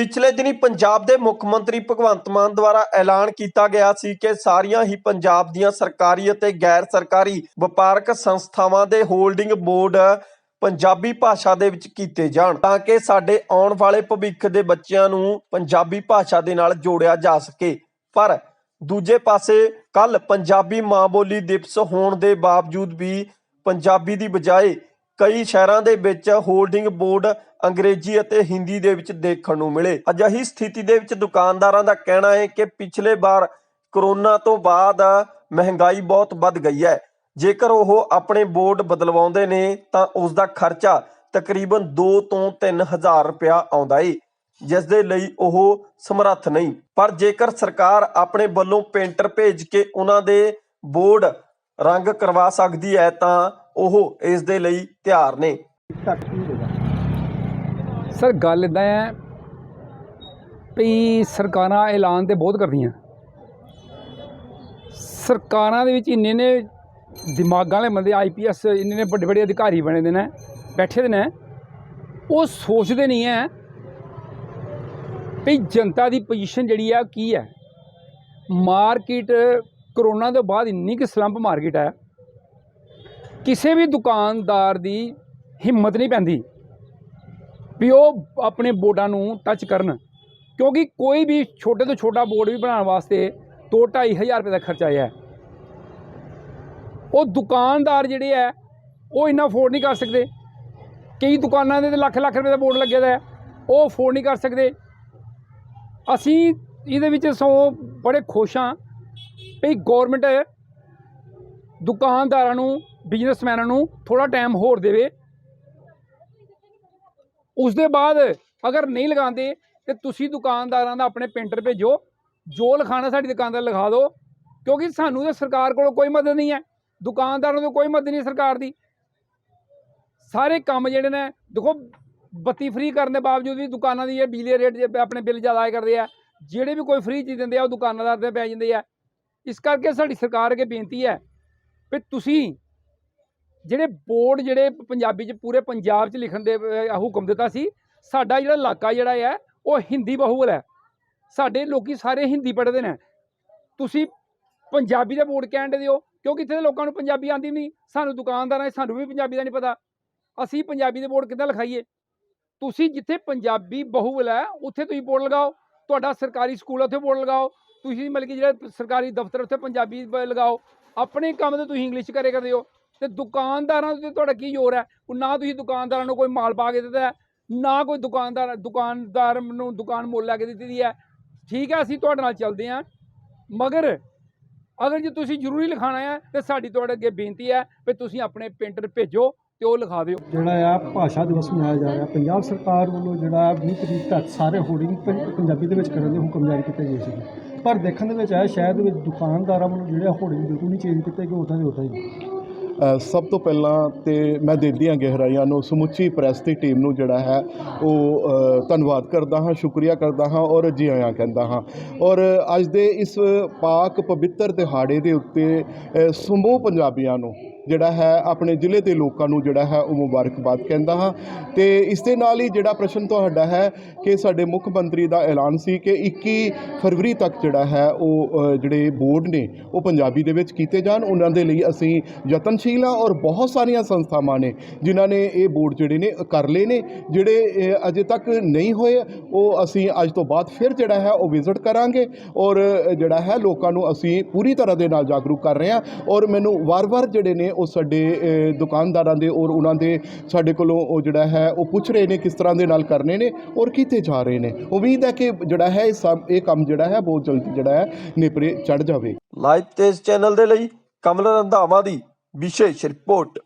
ਪਿਛਲੇ ਦਿਨੀ ਪੰਜਾਬ ਦੇ ਮੁੱਖ ਮੰਤਰੀ ਭਗਵੰਤ ਮਾਨ ਦੁਆਰਾ ਐਲਾਨ ਕੀਤਾ ਗਿਆ ਸੀ ਕਿ ਸਾਰੀਆਂ ਹੀ ਪੰਜਾਬ ਦੀਆਂ ਸਰਕਾਰੀ ਅਤੇ ਗੈਰ ਸਰਕਾਰੀ ਵਪਾਰਕ ਸੰਸਥਾਵਾਂ ਦੇ ਹੋਲਡਿੰਗ ਬੋਰਡ ਪੰਜਾਬੀ ਭਾਸ਼ਾ ਦੇ ਵਿੱਚ ਕੀਤੇ ਜਾਣ ਤਾਂ ਕਿ ਸਾਡੇ ਆਉਣ ਵਾਲੇ ਭਵਿੱਖ ਦੇ ਬੱਚਿਆਂ ਨੂੰ ਪੰਜਾਬੀ ਭਾਸ਼ਾ ਦੇ ਨਾਲ ਜੋੜਿਆ ਜਾ ਸਕੇ। ਪਰ ਦੂਜੇ ਪਾਸੇ ਕੱਲ ਪੰਜਾਬੀ ਮਾਂ ਬੋਲੀ ਦਿਵਸ ਹੋਣ ਦੇ ਬਾਵਜੂਦ ਵੀ ਪੰਜਾਬੀ ਦੀ ਬਜਾਏ ਕਈ ਸ਼ਹਿਰਾਂ ਦੇ ਵਿੱਚ ਹੋਲਡਿੰਗ ਬੋਰਡ ਅੰਗਰੇਜ਼ੀ ਅਤੇ ਹਿੰਦੀ ਦੇ ਵਿੱਚ ਦੇਖਣ ਨੂੰ ਮਿਲੇ। ਅਜਿਹੀ ਸਥਿਤੀ ਦੇ ਵਿੱਚ ਦੁਕਾਨਦਾਰਾਂ ਦਾ ਕਹਿਣਾ ਹੈ ਕਿ ਪਿਛਲੇ ਵਾਰ ਕਰੋਨਾ ਤੋਂ ਬਾਅਦ ਮਹਿੰਗਾਈ ਬਹੁਤ ਵੱਧ ਗਈ ਹੈ। ਜੇਕਰ ਉਹ ਆਪਣੇ ਬੋਰਡ ਬਦਲਵਾਉਂਦੇ ਨੇ, ਤਾਂ ਉਸ ਦਾ ਖਰਚਾ ਤਕਰੀਬਨ 2 ਤੋਂ 3000 ਰੁਪਇਆ ਆਉਂਦਾ ਏ, ਜਿਸ ਦੇ ਲਈ ਉਹ ਸਮਰੱਥ ਨਹੀਂ। ਪਰ ਜੇਕਰ ਸਰਕਾਰ ਆਪਣੇ ਵੱਲੋਂ ਪੇਂਟਰ ਭੇਜ ਕੇ ਉਹਨਾਂ ਦੇ ਬੋਰਡ ਰੰਗ ਕਰਵਾ ਸਕਦੀ ਹੈ, ਤਾਂ ਉਹ ਇਸ ਦੇ ਲਈ ਤਿਆਰ ਨੇ। ਸਰ, ਗੱਲ ਇਦਾਂ ਹੈ ਵੀ ਸਰਕਾਰਾਂ ਐਲਾਨ ਤੇ ਬਹੁਤ ਕਰਦੀਆਂ। ਸਰਕਾਰਾਂ ਦੇ ਵਿੱਚ ਇੰਨੇ ਨੇ ਦਿਮਾਗਾਂ ਵਾਲੇ ਬੰਦੇ ਆਈਪੀਐਸ ਇੰਨੇ ਨੇ ਵੱਡੇ ਵੱਡੇ ਅਧਿਕਾਰੀ ਬਣੇ ਦੇ ਨੇ, ਬੈਠੇ ਦੇ ਨੇ। ਉਹ ਸੋਚਦੇ ਨਹੀਂ ਹੈ ਵੀ ਜਨਤਾ ਦੀ ਪੋਜੀਸ਼ਨ ਜਿਹੜੀ ਹੈ ਉਹ ਕੀ ਹੈ। ਮਾਰਕੀਟ, ਕਰੋਨਾ ਤੋਂ ਬਾਅਦ ਇੰਨੀ ਕਿ ਸਲੰਪ ਮਾਰਕੀਟ ਹੈ। ਕਿਸੇ ਵੀ ਦੁਕਾਨਦਾਰ ਦੀ ਹਿੰਮਤ ਨਹੀਂ ਪੈਂਦੀ ਵੀ ਉਹ ਆਪਣੇ ਬੋਰਡਾਂ ਨੂੰ ਟੱਚ ਕਰਨ, ਕਿਉਂਕਿ ਕੋਈ ਵੀ ਛੋਟੇ ਤੋਂ ਛੋਟਾ ਬੋਰਡ ਵੀ ਬਣਾਉਣ ਵਾਸਤੇ ਦੋ ਢਾਈ ਹਜ਼ਾਰ ਰੁਪਏ ਦਾ ਖਰਚਾ ਆਇਆ। ਉਹ ਦੁਕਾਨਦਾਰ ਜਿਹੜੇ ਹੈ ਉਹ ਇੰਨਾ ਅਫੋਰਡ ਨਹੀਂ ਕਰ ਸਕਦੇ। ਕਈ ਦੁਕਾਨਾਂ ਦੇ ਤੇ ਲੱਖ ਲੱਖ ਰੁਪਏ ਦਾ ਬੋਰਡ ਲੱਗਿਆ ਦਾ ਉਹ ਅਫੋਰਡ ਨਹੀਂ ਕਰ ਸਕਦੇ। ਅਸੀਂ ਇਹਦੇ ਵਿੱਚ ਸਗੋਂ ਬੜੇ ਖੁਸ਼ ਹਾਂ ਵੀ ਗਵਰਨਮੈਂਟ ਦੁਕਾਨਦਾਰਾਂ ਨੂੰ ਬਿਜ਼ਨਸਮੈਨਾਂ ਨੂੰ ਥੋੜਾ ਟਾਈਮ ਹੋਰ ਦੇਵੇ। ਉਸ ਦੇ ਬਾਅਦ ਅਗਰ ਨਹੀਂ ਲਗਾਉਂਦੇ, ਤੇ ਤੁਸੀਂ ਦੁਕਾਨਦਾਰਾਂ ਦਾ ਆਪਣੇ ਪੇਂਟਰ ਭੇਜੋ। ਜੋ ਲਿਖਾਣਾ ਸਾਡੀ ਦੁਕਾਨ ਦਾ ਲਿਖਾ ਦਿਓ ਕਿਉਂਕਿ ਸਾਨੂੰ ਤਾਂ ਸਰਕਾਰ ਕੋਲੋਂ ਕੋਈ ਮਦਦ ਨਹੀਂ ਹੈ। ਦੁਕਾਨਦਾਰਾਂ ਤੋਂ ਕੋਈ ਮਦਦ ਨਹੀਂ ਸਰਕਾਰ ਦੀ। ਸਾਰੇ ਕੰਮ ਜਿਹੜੇ ਨੇ, ਦੇਖੋ, ਬੱਤੀ ਫ੍ਰੀ ਕਰਨ ਦੇ ਬਾਵਜੂਦ ਵੀ ਦੁਕਾਨਾਂ ਦੀ ਇਹ ਬਿਜਲੀ ਰੇਟ ਆਪਣੇ ਬਿੱਲ ਜ਼ਿਆਦਾ ਆਏ ਕਰਦੇ ਆ। ਜਿਹੜੇ ਵੀ ਕੋਈ ਫ੍ਰੀ ਚੀਜ਼ ਦਿੰਦੇ ਆ, ਉਹ ਦੁਕਾਨਦਾਰ ਤੇ ਪੈ ਜਾਂਦੇ ਆ। ਇਸ ਕਰਕੇ ਸਾਡੀ ਸਰਕਾਰ ਅੱਗੇ ਬੇਨਤੀ ਹੈ ਵੀ ਤੁਸੀਂ ਜਿਹੜੇ ਬੋਰਡ ਜਿਹੜੇ ਪੰਜਾਬੀ ਚ ਪੂਰੇ ਪੰਜਾਬ ਚ ਲਿਖਣ ਦੇ ਹੁਕਮ ਦਿੱਤਾ ਸੀ, ਸਾਡਾ ਜਿਹੜਾ ਇਲਾਕਾ ਜਿਹੜਾ ਹੈ ਉਹ ਹਿੰਦੀ ਬਹੁਲ ਹੈ। ਸਾਡੇ ਲੋਕੀ ਸਾਰੇ ਹਿੰਦੀ ਪੜ੍ਹਦੇ ਨੇ। ਤੁਸੀਂ ਪੰਜਾਬੀ ਦਾ ਬੋਰਡ ਕਹਿਣ ਦੇ ਦਿਓ, ਕਿਉਂਕਿ ਇੱਥੇ ਦੇ ਲੋਕਾਂ ਨੂੰ ਪੰਜਾਬੀ ਆਉਂਦੀ ਨਹੀਂ। ਸਾਨੂੰ ਦੁਕਾਨਦਾਰਾਂ ਨੂੰ, ਸਾਨੂੰ ਵੀ ਪੰਜਾਬੀ ਦਾ ਨਹੀਂ ਪਤਾ। ਅਸੀਂ ਪੰਜਾਬੀ ਦੇ ਬੋਰਡ ਕਿੱਦਾਂ ਲਿਖਾਈਏ? ਤੁਸੀਂ ਜਿੱਥੇ ਪੰਜਾਬੀ ਬਹੁਲ ਹੈ, ਉੱਥੇ ਤੁਸੀਂ ਬੋਰਡ ਲਗਾਓ। ਤੁਹਾਡਾ ਸਰਕਾਰੀ ਸਕੂਲ ਉੱਥੇ ਬੋਰਡ ਲਗਾਓ। ਤੁਸੀਂ ਮਤਲਬ ਕਿ ਜਿਹੜਾ ਸਰਕਾਰੀ ਦਫ਼ਤਰ ਉੱਥੇ ਪੰਜਾਬੀ ਲਗਾਓ। ਆਪਣੇ ਕੰਮ ਤੇ ਤੁਸੀਂ ਇੰਗਲਿਸ਼ ਕਰੇ ਕਰਦੇ ਹੋ। ਤੇ ਦੁਕਾਨਦਾਰਾਂ ਤੇ ਤੁਹਾਡਾ ਕੀ ਜ਼ੋਰ ਹੈ? ਉਹ ਨਾ ਤੁਸੀਂ ਦੁਕਾਨਦਾਰਾਂ ਨੂੰ ਕੋਈ ਮਾਲ ਪਾ ਕੇ ਦਿੱਤਾ ਨਾ ਕੋਈ ਦੁਕਾਨਦਾਰ ਦੁਕਾਨਦਾਰ ਨੂੰ ਦੁਕਾਨ ਮੁੱਲ ਲੈ ਕੇ ਦਿੱਤੀ ਦੀ ਹੈ। ਠੀਕ ਹੈ ਅਸੀਂ ਤੁਹਾਡੇ ਨਾਲ ਚੱਲਦੇ ਹਾਂ। ਮਗਰ ਅਗਰ ਜੇ ਤੁਸੀਂ ਜ਼ਰੂਰੀ ਲਿਖਾਣਾ ਹੈ ਤੇ ਸਾਡੀ ਤੁਹਾਡੇ ਅੱਗੇ ਬੇਨਤੀ ਹੈ ਵੀ ਤੁਸੀਂ ਆਪਣੇ ਪੇਂਟਰ ਭੇਜੋ ਤੇ ਉਹ ਲਿਖਾ ਦਿਓ। ਜਿਹੜਾ ਆ ਭਾਸ਼ਾ ਦਿਵਸ ਮਨਾਇਆ ਜਾ ਰਿਹਾ ਪੰਜਾਬ ਸਰਕਾਰ ਵੱਲੋਂ ਜਿਹੜਾ 20 ਤਰੀਕ ਤੱਕ ਸਾਰੇ ਹੋਰਡਿੰਗ ਪੰਜਾਬੀ ਦੇ ਵਿੱਚ ਕਰਨ ਦੇ ਹੁਕਮ ਜਾਰੀ ਕੀਤੇ ਗਏ ਸੀ ਪਰ ਦੇਖਣ ਦੇ ਵਿੱਚ ਆਇਆ ਸ਼ਹਿਰ ਦੇ ਵਿੱਚ ਦੁਕਾਨਦਾਰਾਂ ਵੱਲੋਂ ਜਿਹੜੇ ਹੋਰਡਿੰਗ ਬਿਲਕੁਲ ਨਹੀਂ ਚੇਂਜ ਕੀਤੇ ਗਏ ਉਦਾਂ ਦੇ ਉਦਾਂ ਹੀ ਅ, ਸਭ ਤੋਂ ਪਹਿਲਾਂ ਤੇ ਮੈਂ ਦਿਲ ਦੀਆਂ ਗਹਿਰਾਈਆਂ ਨੂੰ, ਸਮੁੱਚੀ ਪ੍ਰੈਸ ਦੀ ਟੀਮ ਨੂੰ ਜਿਹੜਾ ਹੈ, ਉਹ ਧੰਨਵਾਦ ਕਰਦਾ ਹਾਂ, ਸ਼ੁਕਰੀਆ ਕਰਦਾ ਹਾਂ ਔਰ ਜੀ ਆਇਆਂ ਕਹਿੰਦਾ ਹਾਂ। ਔਰ ਅੱਜ ਦੇ ਇਸ ਪਾਕ ਪਵਿੱਤਰ ਦਿਹਾੜੇ ਦੇ ਉੱਤੇ ਸਮੂਹ ਪੰਜਾਬੀਆਂ ਨੂੰ ਜਿਹੜਾ ਹੈ ਆਪਣੇ ਜ਼ਿਲ੍ਹੇ ਦੇ ਲੋਕਾਂ ਨੂੰ ਜਿਹੜਾ ਹੈ ਉਹ ਮੁਬਾਰਕਬਾਦ ਕਹਿੰਦਾ ਹਾਂ। ਤੇ ਇਸ ਦੇ ਨਾਲ ਹੀ ਜਿਹੜਾ ਪ੍ਰਸ਼ਨ ਤੁਹਾਡਾ ਹੈ ਕਿ ਸਾਡੇ ਮੁੱਖ ਮੰਤਰੀ ਦਾ ਐਲਾਨ ਸੀ ਕਿ 21 ਫਰਵਰੀ ਤੱਕ ਜਿਹੜਾ ਹੈ ਉਹ ਜਿਹੜੇ ਬੋਰਡ ਨੇ, ਉਹ ਪੰਜਾਬੀ ਦੇ ਵਿੱਚ ਕੀਤੇ ਜਾਣ। ਉਹਨਾਂ ਦੇ ਲਈ ਅਸੀਂ ਯਤਨਸ਼ੀਲ ਹਾਂ ਔਰ ਬਹੁਤ ਸਾਰੀਆਂ ਸੰਸਥਾਵਾਂ ਨੇ ਜਿਨ੍ਹਾਂ ਨੇ ਇਹ ਬੋਰਡ ਜਿਹੜੇ ਨੇ ਕਰ ਲਏ ਨੇ। ਜਿਹੜੇ ਅਜੇ ਤੱਕ ਨਹੀਂ ਹੋਏ, ਉਹ ਅਸੀਂ ਅੱਜ ਤੋਂ ਬਾਅਦ ਫਿਰ ਜਿਹੜਾ ਹੈ ਉਹ ਵਿਜ਼ਿਟ ਕਰਾਂਗੇ ਔਰ ਜਿਹੜਾ ਹੈ ਲੋਕਾਂ ਨੂੰ ਅਸੀਂ ਪੂਰੀ ਤਰ੍ਹਾਂ ਦੇ ਨਾਲ ਜਾਗਰੂਕ ਕਰ ਰਹੇ ਹਾਂ ਔਰ ਮੈਨੂੰ ਵਾਰ-ਵਾਰ ਜਿਹੜੇ ਨੇ ਉਹ ਸਾਡੇ ਦੁਕਾਨਦਾਰਾਂ ਦੇ ਔਰ ਉਹਨਾਂ ਦੇ ਸਾਡੇ ਕੋਲੋਂ ਉਹ ਜਿਹੜਾ ਹੈ, ਉਹ ਪੁੱਛ ਰਹੇ ਨੇ ਕਿਸ ਤਰ੍ਹਾਂ ਦੇ ਨਾਲ ਕਰਨੇ ਨੇ ਔਰ ਕਿੱਥੇ ਜਾ ਰਹੇ ਨੇ। ਉਮੀਦ ਹੈ ਕਿ ਜਿਹੜਾ ਹੈ, ਇਹ ਸਭ, ਇਹ ਕੰਮ ਜਿਹੜਾ ਹੈ, ਬਹੁਤ ਜਲਦੀ ਜਿਹੜਾ ਹੈ, ਨਿਪਰੇ ਚੜ ਜਾਵੇ। ਲਾਈਵ ਤੇਜ਼ ਚੈਨਲ ਦੇ ਲਈ ਕਮਲ ਰੰਧਾਵਾ ਦੀ ਵਿਸ਼ੇਸ਼ ਰਿਪੋਰਟ।